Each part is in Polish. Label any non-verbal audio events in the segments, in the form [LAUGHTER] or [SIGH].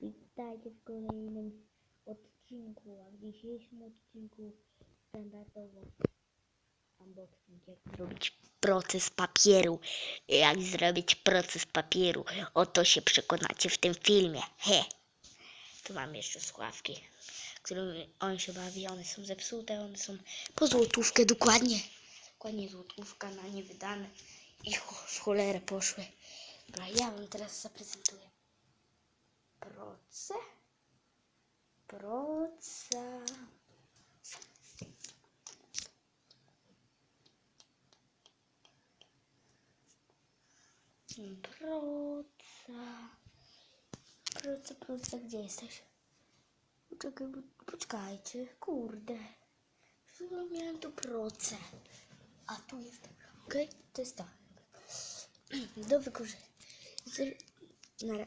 Witajcie w kolejnym odcinku, a w dzisiejszym odcinku standardowo unboxing, jak zrobić proces papieru. Jak zrobić proces papieru, o to się przekonacie w tym filmie. He! Tu mam jeszcze słuchawki, którymi on się bawi, one są zepsute, one są po złotówkę dokładnie. Dokładnie złotówka na nie wydane i w cholerę poszły. Dobra, ja wam teraz zaprezentuję. Proce. Proca. Proca. Proca, proca, gdzie jesteś? Poczekaj, poczekajcie, kurde. Miałem tu proce. A tu jest, okej, to jest to. [CLEARS THROAT] Do wykorzystania.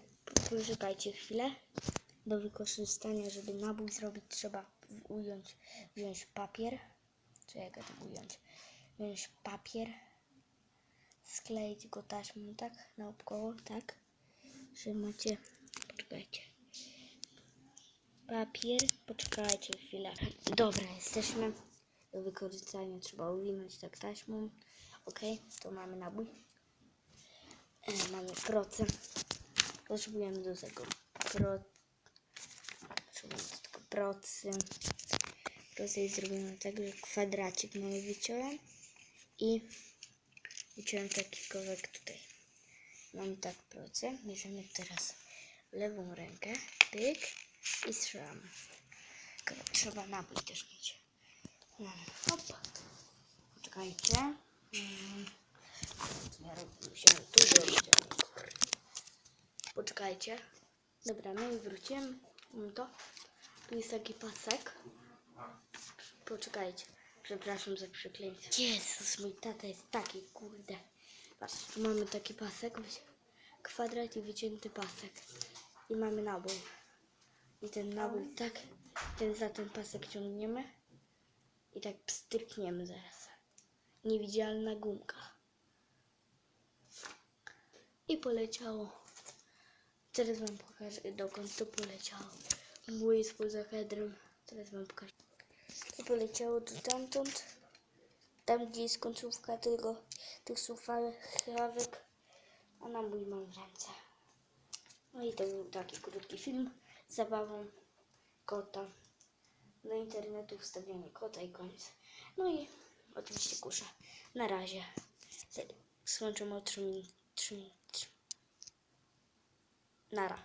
Poczekajcie chwilę. Do wykorzystania, żeby nabój zrobić, trzeba ująć, wziąć papier. Co jak to ująć? Wziąć papier, skleić go taśmą, tak? Naokoło, tak? Że macie. Poczekajcie. Papier, poczekajcie chwilę. Dobra, jesteśmy. Do wykorzystania trzeba uwinąć tak taśmą. Ok, to mamy nabój. E, mamy procent. Potrzebujemy do tego pro... Potrzebujemy do tego procy. Procy jest zrobiona tak, że kwadracik mamy wyciąłem i wyciąłem taki kawałek tutaj. Mamy tak procę. Bierzemy teraz lewą rękę, pyk i strzelamy. Trzeba nabój też mieć. No, hop. Poczekajcie. Mm. Ja robię- ale kurde. Poczekajcie. Dobra, no i wróciłem. No to. Tu jest taki pasek. Poczekajcie. Przepraszam za przekleństwo. Jezus, mój tata jest taki, kurde. Patrz, tu mamy taki pasek. Kwadrat i wycięty pasek. I mamy nabój. I ten nabój tak, ten za ten pasek ciągniemy. I tak pstrykniemy zaraz. Niewidzialna gumka. I poleciało. Teraz wam pokażę dokąd to poleciało. Mój jest poza hedrem. Teraz wam pokażę. I poleciało to tamtąd. Tam gdzie jest końcówka tego, tych słuchawek. A na mój mam ręce. No i to był taki krótki film z zabawą kota. Do internetu wstawianie kota i koniec. No i oczywiście kusza. Na razie. Skończymy o 3 min- 3 min- 3 Nara.